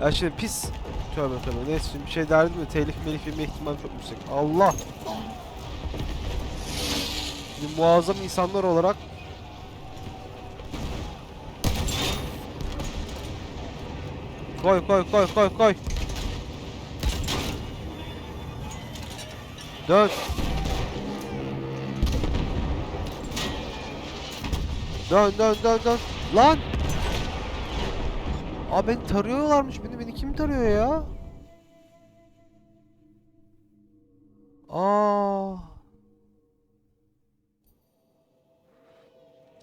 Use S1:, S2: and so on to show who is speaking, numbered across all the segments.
S1: Ya şimdi pis. Tövbe tövbe. Neyse şimdi bir şey derdim de telif melif yeme ihtimali çok yüksek. Allah. Şimdi muazzam insanlar olarak Koy koy koy koy koy. Dön. Dön dön dön dön. Lan! Aa beni tarıyorlarmış. Beni beni kim tarıyor ya? Aa.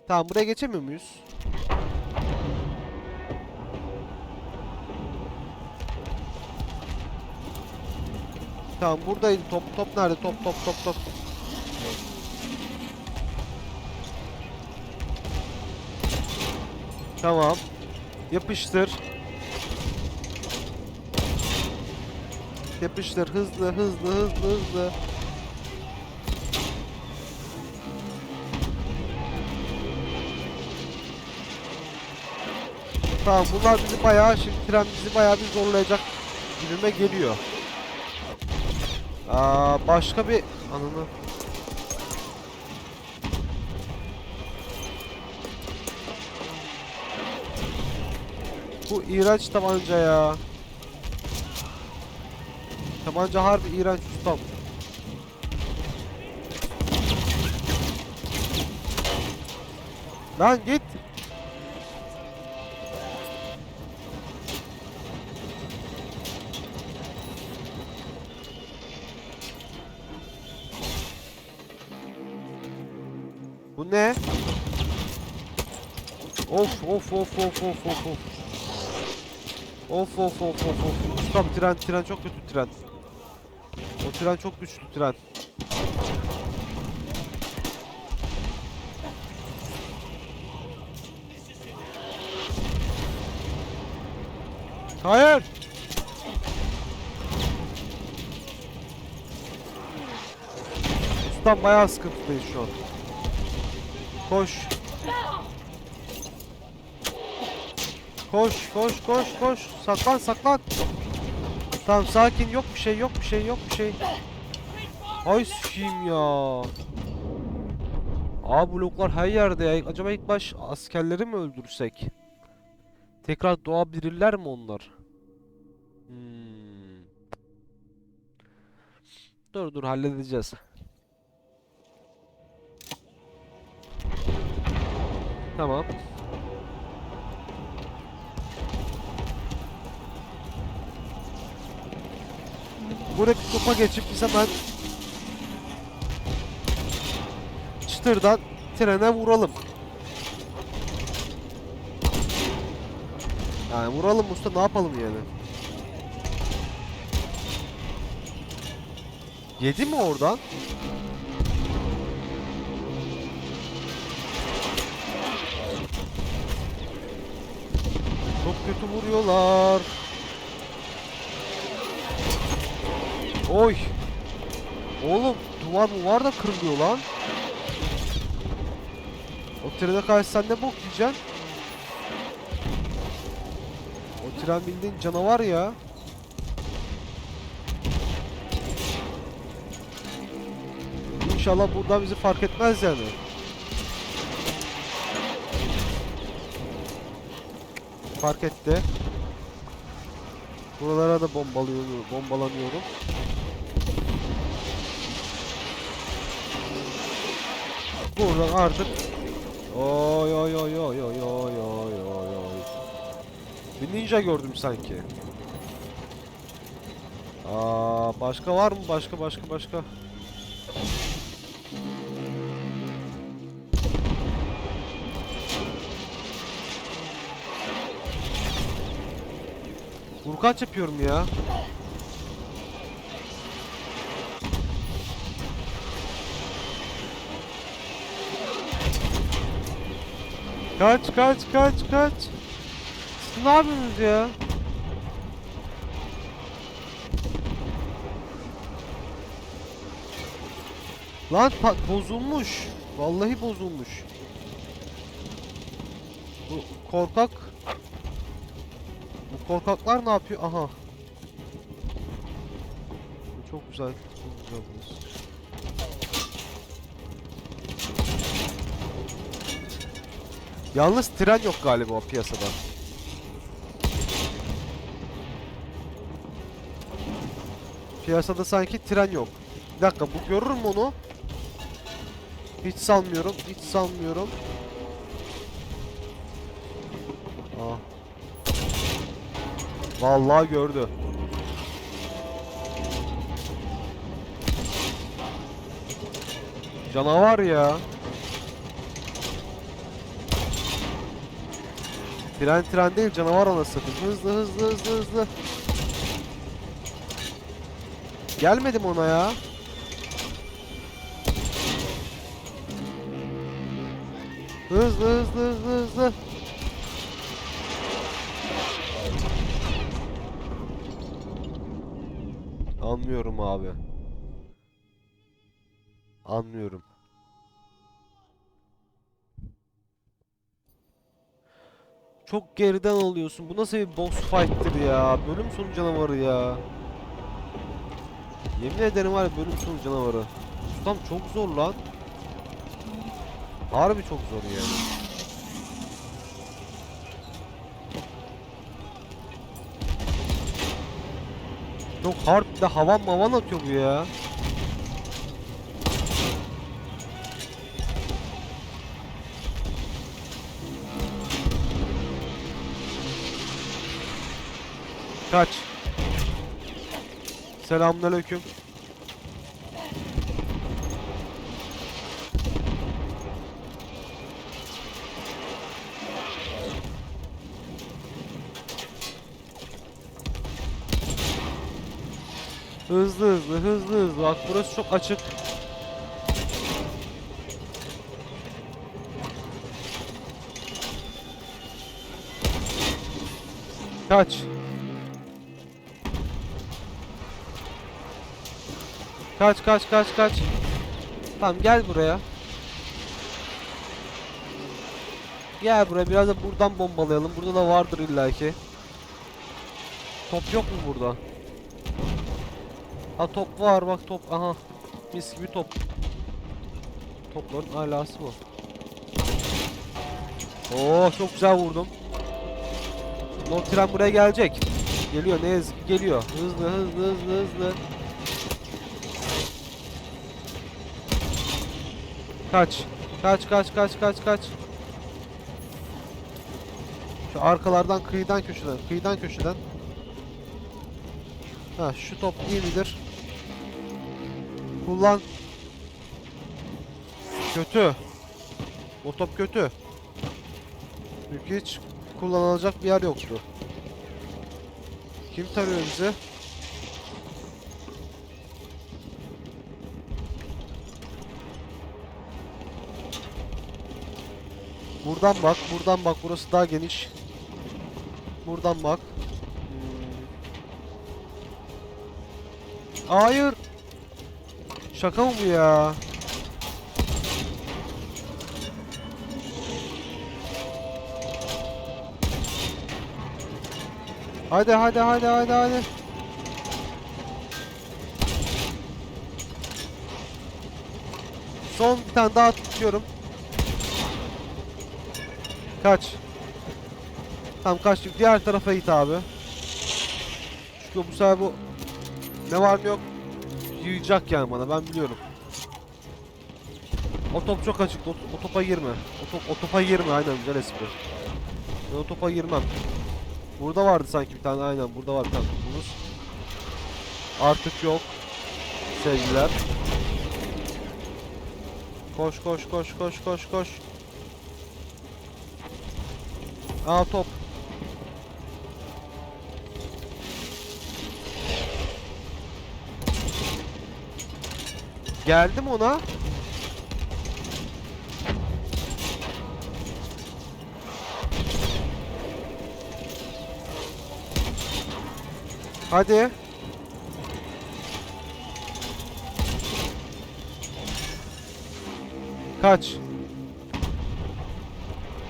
S1: Tamam buraya geçemiyor muyuz? Tamam buradaydı top. Top nerede? Top top top top. Tamam. Yapıştır. Yapıştır hızlı hızlı hızlı hızlı. Tamam bunlar bizi bayağı şimdi tren bizi bayağı bir zorlayacak gibime geliyor. Aa başka bir anını. Bu iğrenç tabanca ya. Tabanca harbi iğrenç ustam. Lan git. Bu ne? Of of of of of of of. Of of of of of. Ustam tren tren çok kötü tren. Tren çok güçlü tren. Hayır. Ustam bayağı sıkıntıdayız şu an. Koş. Koş koş koş koş. Saklan saklan. Tamam sakin yok bir şey yok bir şey yok bir şey. Ay sikiyim ya. Aa bloklar her yerde ya. Acaba ilk baş askerleri mi öldürsek? Tekrar doğabilirler mi onlar? Hmm. Dur dur halledeceğiz. Tamam. Buradaki topa geçip biz hemen çıtırdan trene vuralım. Yani vuralım usta ne yapalım yani? Yedi mi oradan? Çok kötü vuruyorlar. Oy. Oğlum duvar var da kırılıyor lan. O trene karşı sen ne bok yiyeceksin? O tren bildiğin canavar ya. İnşallah buradan bizi fark etmez yani. Fark etti. Buralara da bombalıyorum, bombalanıyorum. Buradan artık Oy oy oy oy oy oy oy oy oy. Bir ninja gördüm sanki. Aa başka var mı? Başka başka başka. Vurkaç yapıyorum ya. Kaç kaç kaç kaç. Siz ne yapıyorsunuz ya? Lan bozulmuş. Vallahi bozulmuş. Bu korkak Bu korkaklar ne yapıyor? Aha. Çok güzel. Çok güzel burası. Yalnız tren yok galiba piyasada. Piyasada sanki tren yok. Bir dakika bu görür mü onu? Hiç sanmıyorum. Hiç sanmıyorum. Aa. Vallahi gördü. Canavar ya. Tren tren değil canavar satayım. Hızlı hızlı hızlı hızlı. Gelmedim ona ya. Hızlı hızlı hızlı hızlı. Anlıyorum abi. Anlıyorum. Çok geriden alıyorsun. Bu nasıl bir boss fight'tir ya? Bölüm sonu canavarı ya. Yemin ederim var ya bölüm sonu canavarı. Ustam çok zor lan. Harbi çok zor yani. Çok hard bir de havan mavan atıyor bu ya. Kaç. Selamünaleyküm. Hızlı hızlı hızlı hızlı. Bak burası çok açık. Kaç. Kaç kaç kaç kaç. Tamam gel buraya. Gel buraya biraz da buradan bombalayalım. Burada da vardır illaki. Top yok mu burada? Ha top var bak top aha. Mis gibi top. Topların alası bu. Oo çok güzel vurdum. O tren buraya gelecek. Geliyor ne yazık ki geliyor. Hızlı hızlı hızlı hızlı. Kaç. Kaç kaç kaç kaç kaç. Şu arkalardan kıyıdan köşeden kıyıdan köşeden. Ha şu top iyi midir? Kullan. Kötü. O top kötü. Çünkü hiç kullanılacak bir yer yoktu. Kim tarıyor bizi? Buradan bak, buradan bak. Burası daha geniş. Buradan bak. Hmm. Hayır. Şaka mı bu ya? Hadi hadi hadi hadi hadi. Son bir tane daha tutuyorum. Kaç. Tamam kaçtık. Diğer tarafa git abi. Çünkü bu sefer bu ne var ne yok yiyecek yani bana ben biliyorum. O top çok açık. O, o topa girme. O, top, o topa girme aynen güzel espri. Ben o topa girmem. Burada vardı sanki bir tane aynen burada var bir tane topumuz. Artık yok. Sevgiler. Koş koş koş koş koş koş. Aa top. Geldim ona. Hadi. Kaç.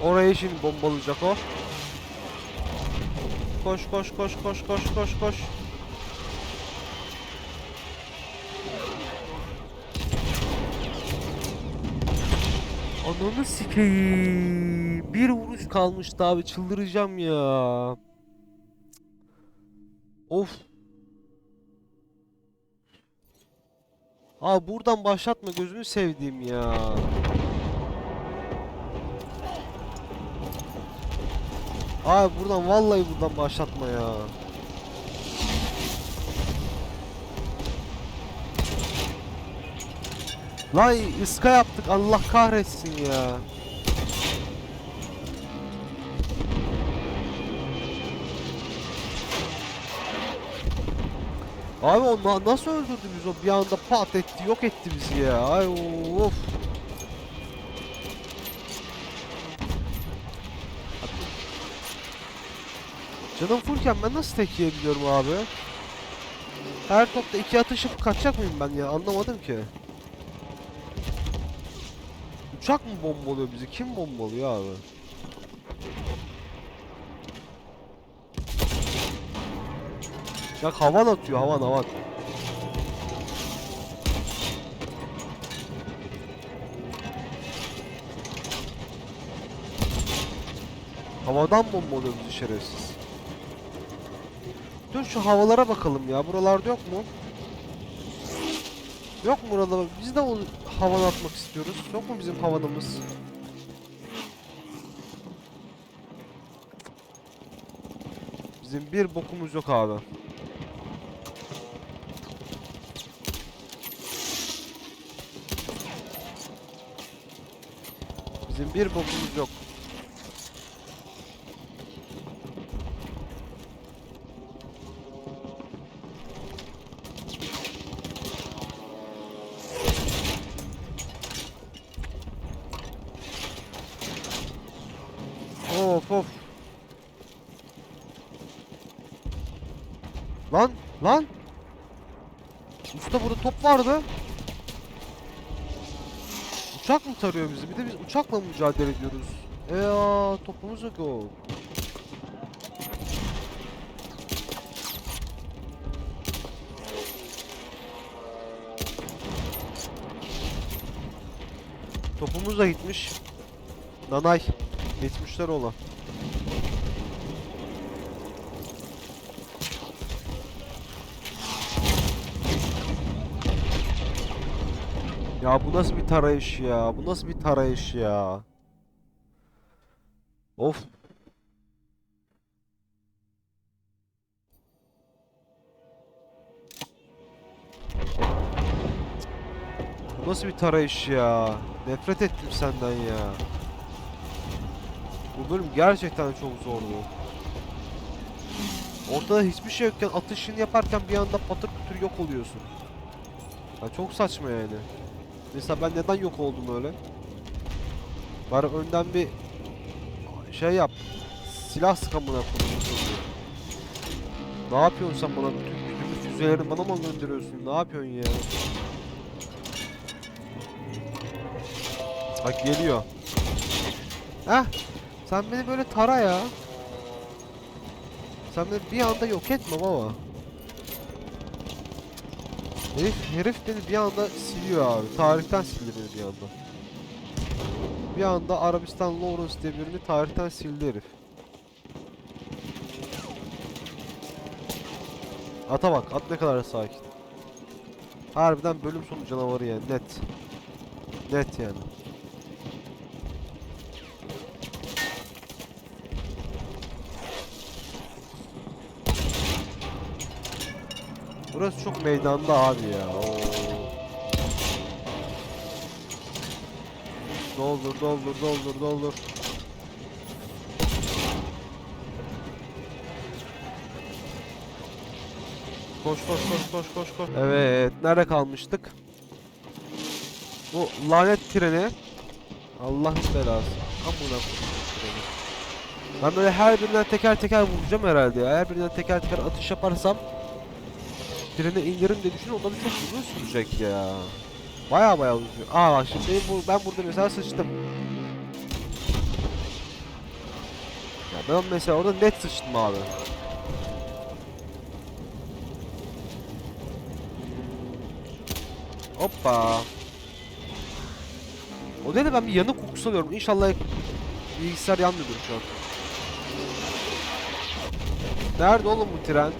S1: Orayı şimdi bombalayacak o. koş koş koş koş koş koş koş. Ananı sikeyim. Bir vuruş kalmıştı abi çıldıracağım ya. Of. Abi buradan başlatma gözünü sevdiğim ya. Abi buradan vallahi buradan başlatma ya. Lan ıska yaptık Allah kahretsin ya. Abi o na- nasıl öldürdü biz o bir anda pat etti yok etti bizi ya. Ay of. Canım fullken ben nasıl tek yiyebiliyorum abi? Her topta iki atış yapıp kaçacak mıyım ben ya? Anlamadım ki. Uçak mı bombalıyor bizi? Kim bombalıyor abi? Ya havan atıyor havan havan. Havadan bombalıyor bizi şerefsiz. Dur şu havalara bakalım ya. Buralarda yok mu? Yok mu burada? Biz de o havan atmak istiyoruz. Yok mu bizim havanımız? Bizim bir bokumuz yok abi. Bizim bir bokumuz yok. Of of. Lan lan. Usta burada top vardı. Uçak mı tarıyor bizi? Bir de biz uçakla mücadele ediyoruz? Eee topumuz yok o. Topumuz da gitmiş. Nanay. Geçmişler ola. Ya bu nasıl bir tarayış ya? Bu nasıl bir tarayış ya? Of. Bu nasıl bir tarayış ya? Nefret ettim senden ya. Bu bölüm gerçekten çok zordu. Ortada hiçbir şey yokken atışını yaparken bir anda patır kütür yok oluyorsun. Ya çok saçma yani. Mesela ben neden yok oldum öyle? Bari önden bir şey yap. Silah sıkamına koyayım. Ne yapıyorsun sen bana? Bütün gücümü füzelerini bana mı gönderiyorsun? Ne yapıyorsun ya? Bak geliyor. Heh. Sen beni böyle tara ya. Sen beni bir anda yok etme baba. Herif, herif beni bir anda siliyor abi. Tarihten sildi beni bir anda. Bir anda Arabistan Lawrence diye birini tarihten sildi herif. Ata bak, at ne kadar sakin. Harbiden bölüm sonu canavarı yani, net. Net yani. Burası çok meydanda abi ya. Doldur doldur doldur doldur. Koş koş koş koş koş koş. Evet, nerede kalmıştık? Bu lanet treni. Allah belası. Amına treni. Ben böyle her birinden teker teker vuracağım herhalde ya. Her birinden teker teker atış yaparsam direne indirim diye düşünün onları çok uzun sürecek ya. Baya baya uzun. Aa bak şimdi benim bu, ben burada mesela sıçtım. Ya ben mesela orada net sıçtım abi. Hoppa. O da ben bir yanık kokusu alıyorum. İnşallah bilgisayar yanmıyordur şu an. Nerede oğlum bu tren?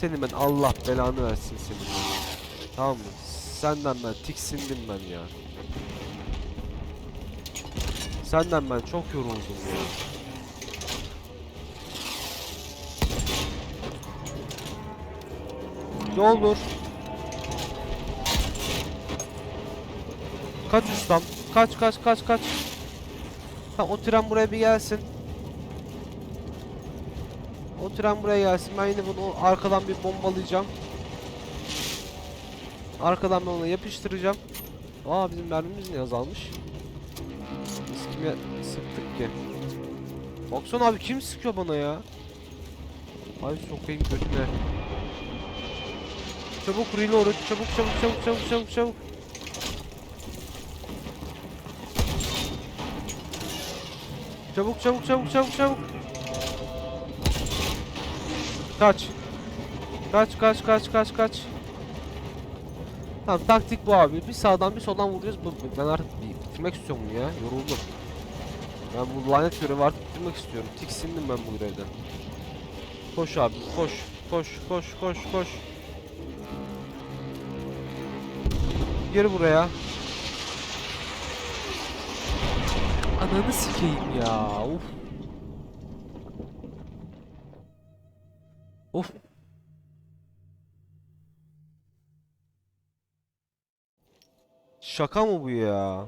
S1: Senin ben Allah belanı versin senin. ben. Tamam mı? Senden ben tiksindim ben ya. Senden ben çok yoruldum ya. Ne olur. Kaç ustam. Kaç kaç kaç kaç. Ha o tren buraya bir gelsin. Tren buraya gelsin. Ben yine bunu arkadan bir bombalayacağım. Arkadan ben ona yapıştıracağım. Aa bizim mermimiz ne azalmış? Biz kime sıktık ki? Baksana abi kim sıkıyor bana ya? Ay sokayım götüne. Çabuk reload. Çabuk çabuk çabuk çabuk çabuk çabuk. Çabuk çabuk çabuk çabuk çabuk. Kaç. Kaç kaç kaç kaç kaç. Tamam taktik bu abi. Bir sağdan bir soldan bu- ben artık bitirmek istiyorum bunu ya. Yoruldum. Ben bu lanet görevi artık bitirmek istiyorum. Tiksindim ben bu görevden. Koş abi koş. Koş koş koş koş. Gir buraya. Ananı sikeyim ya. Uf. Of. Şaka mı bu ya?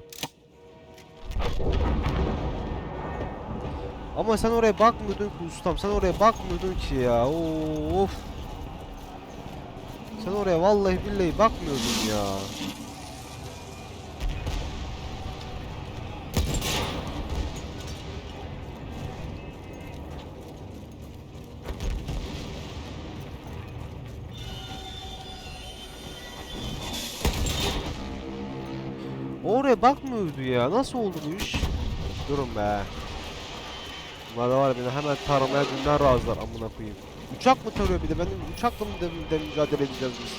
S1: Ama sen oraya bakmıyordun ki ustam. Sen oraya bakmıyordun ki ya. Of. Sen oraya vallahi billahi bakmıyordun ya. Bakmıyordu ya. Nasıl oldu bu iş? Durun be. Bunlar var beni hemen taramaya dünden razılar amına koyayım. Uçak mı tarıyor bir de? Benim uçakla mı de, de mücadele edeceğiz biz?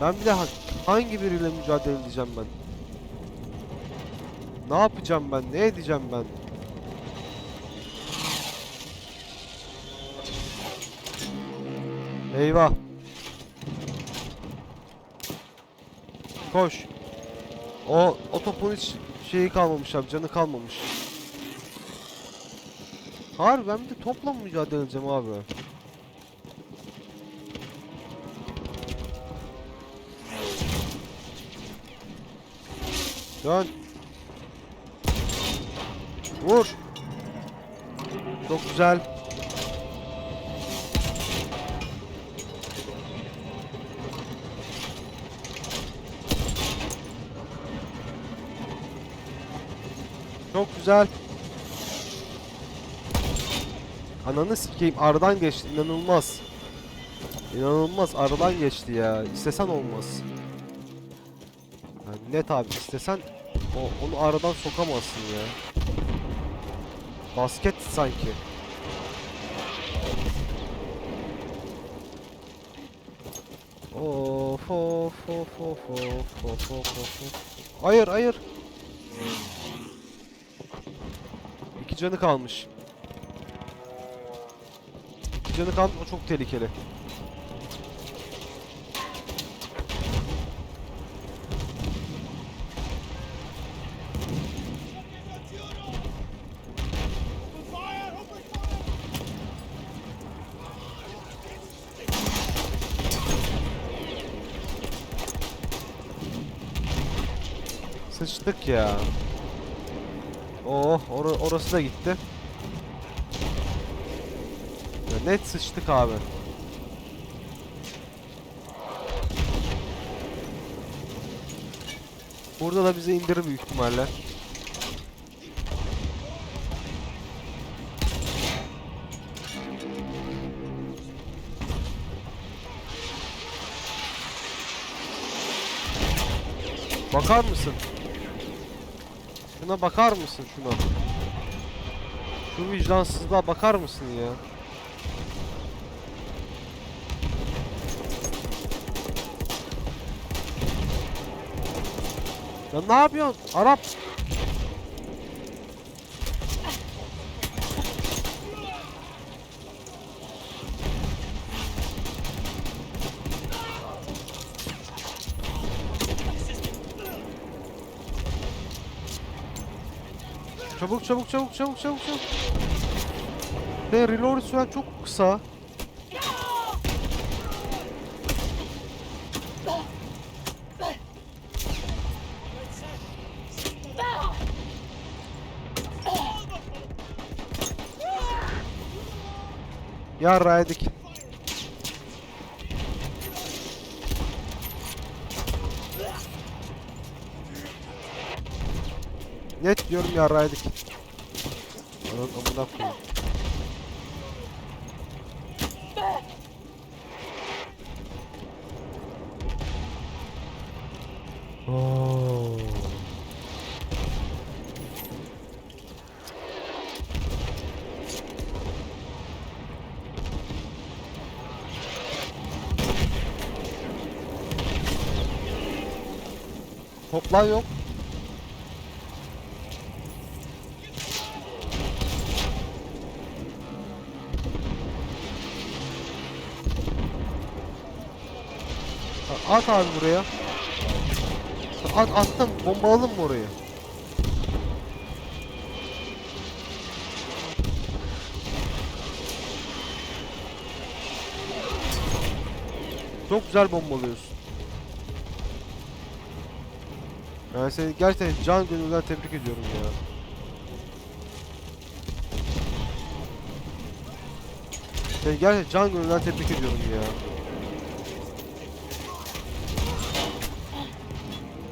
S1: Ben bir de ha- hangi biriyle mücadele edeceğim ben? Ne yapacağım ben? Ne edeceğim ben? Eyvah. Koş. O, o topun hiç şeyi kalmamış abi, canı kalmamış. Harbi ben bir de topla mı mücadele edeceğim abi? Dön. Vur. Çok güzel. Çok güzel. Ananı sikeyim aradan geçti inanılmaz. İnanılmaz aradan geçti ya. İstesen olmaz. Yani net abi istesen o, onu aradan sokamazsın ya. Basket sanki. Of of of of of of of of. Hayır hayır. Canı kalmış. Canı kalmış o çok tehlikeli. Sıçtık ya. Oh or orası da gitti. Ya net sıçtık abi. Burada da bizi indirir büyük ihtimalle. Bakar mısın? Şuna bakar mısın şuna? Şu vicdansızlığa bakar mısın ya? Ya ne yapıyorsun? Arap. Çabuk çabuk çabuk çabuk çabuk çabuk. Ve reload süren çok kısa. Yarraydık. Net diyorum yarraydık. Anan amına koyayım. Oo. Toplan yok. At abi buraya. At attım. Bombaladın mı orayı? Çok güzel bombalıyorsun. Yani seni gerçekten can gönülden tebrik ediyorum ya. Seni gerçekten can gönülden tebrik ediyorum ya.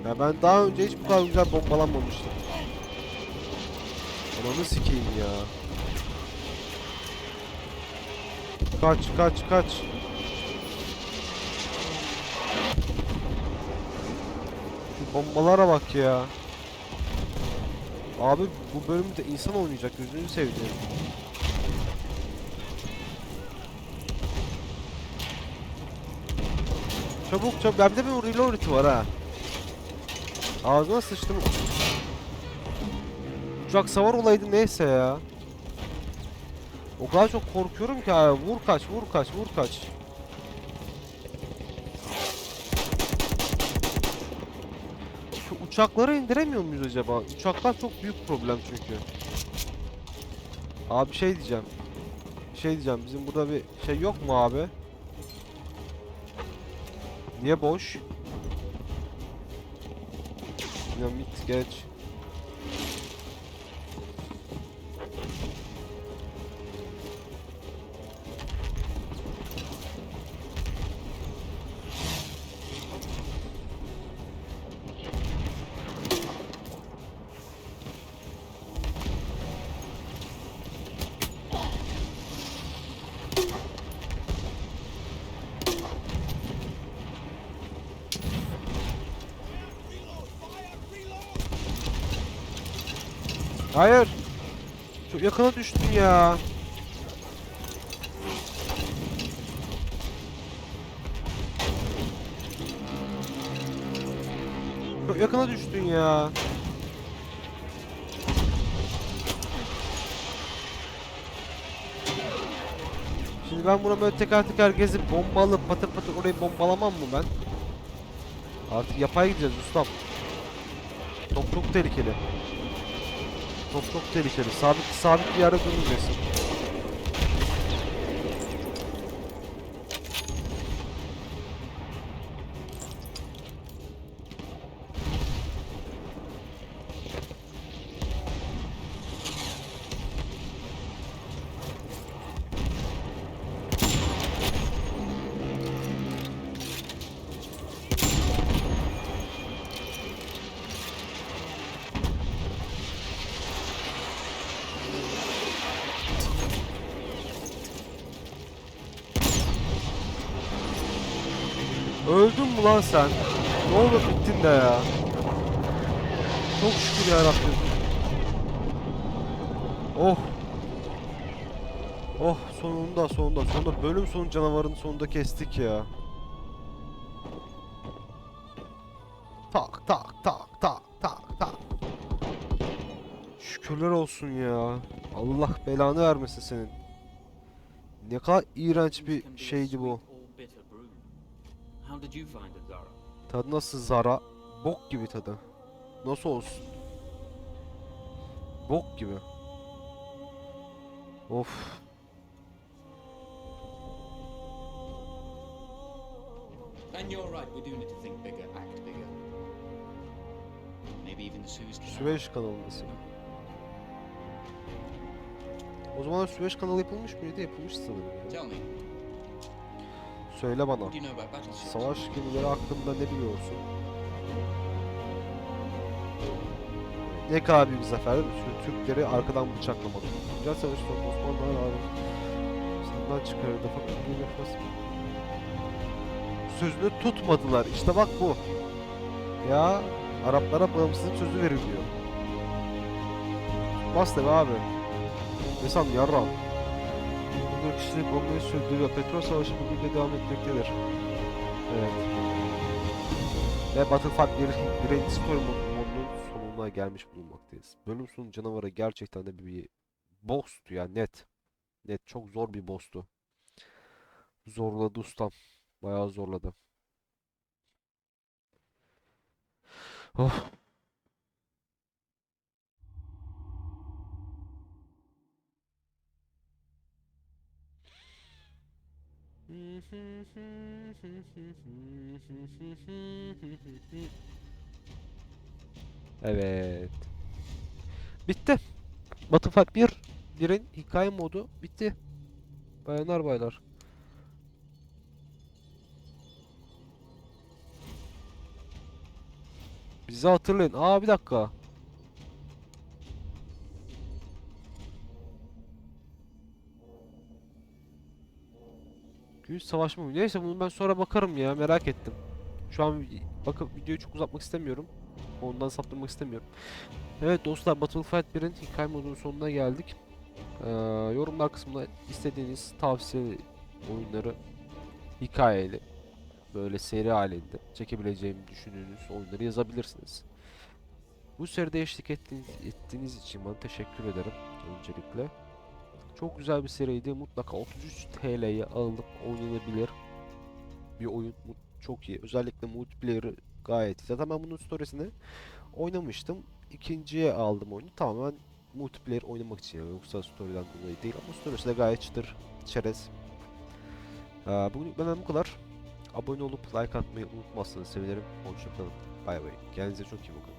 S1: Ya ben daha önce hiç bu kadar güzel bombalanmamıştım. Ananı sikeyim ya. Kaç kaç kaç. Şu bombalara bak ya. Abi bu bölümde insan oynayacak gözünü sevdiğim. Çabuk çabuk. Bende bir reload var ha. Ağzına sıçtım. Uçak savar olaydı neyse ya. O kadar çok korkuyorum ki abi. Vur kaç, vur kaç, vur kaç. Şu uçakları indiremiyor muyuz acaba? Uçaklar çok büyük problem çünkü. Abi şey diyeceğim. Şey diyeceğim. Bizim burada bir şey yok mu abi? Niye boş? Dinamit geç. Hayır. Çok yakına düştün ya. Çok yakına düştün ya. Şimdi ben buna böyle teker teker gezip bombalı patır patır orayı bombalamam mı ben? Artık yapay gideceğiz ustam. Çok çok tehlikeli. Çok çok tehlikeli. Sabit sabit bir yerde durmayacaksın. Mü lan sen? Ne olur bittin de ya. Çok şükür ya Rabbim. Oh. Oh sonunda sonunda sonunda bölüm sonu canavarın sonunda kestik ya. Tak tak tak tak tak tak. Şükürler olsun ya. Allah belanı vermesin senin. Ne kadar iğrenç bir şeydi bu.
S2: How did you find it, Zara?
S1: Tadı nasıl Zara? Bok gibi tadı. Nasıl olsun? Bok gibi. Of.
S2: And you're right, we do need to think bigger, act bigger. Maybe even the Suez Canal.
S1: Süveyş kanalındasın. O zaman Süveyş kanalı yapılmış mıydı? Yapılmış sanırım.
S2: Tell me,
S1: Söyle bana. Savaş gemileri hakkında ne biliyorsun? Ne kadar büyük zafer Türkleri arkadan bıçaklamak. Güzel savaş sonu Osmanlılar abi. Senden çıkarırdı fakat bir nefes. Sözünü tutmadılar. İşte bak bu. Ya Araplara bağımsızlık sözü veriliyor. Bas tabi abi. Ne sandın yarram? 14 kişilik bombayı sürdürüyor. Petrol Savaşı bugün de devam etmektedir. Evet. Ve Battlefield 1 birinci story mod- modunun sonuna gelmiş bulunmaktayız. Bölüm sonu canavarı gerçekten de bir boss'tu ya net. Net çok zor bir boss'tu. Zorladı ustam. Bayağı zorladı. Of. Evet. Bitti. Battlefield 1 1'in hikaye modu bitti. Bayanlar baylar. Bizi hatırlayın. Aa bir dakika. Gün savaşma mı? Neyse bunu ben sonra bakarım ya merak ettim. Şu an bakıp videoyu çok uzatmak istemiyorum. Ondan saptırmak istemiyorum. Evet dostlar Battlefield 1'in hikaye modunun sonuna geldik. Ee, yorumlar kısmında istediğiniz tavsiye oyunları hikayeli böyle seri halinde çekebileceğimi düşündüğünüz oyunları yazabilirsiniz. Bu seride eşlik ettiğiniz, ettiğiniz için bana teşekkür ederim öncelikle. Çok güzel bir seriydi. Mutlaka 33 TL'ye alınıp oynanabilir bir oyun. Çok iyi. Özellikle multiplayer'ı gayet iyi. Zaten ben bunun storiesini oynamıştım. İkinciye aldım oyunu. Tamamen multiplayer oynamak için. Yoksa story'den dolayı değil. Ama storiesi de gayet çıtır. Çerez. Ee, bugün benden bu kadar. Abone olup like atmayı unutmazsanız sevinirim. Hoşçakalın. Bay bay. Kendinize çok iyi bakın.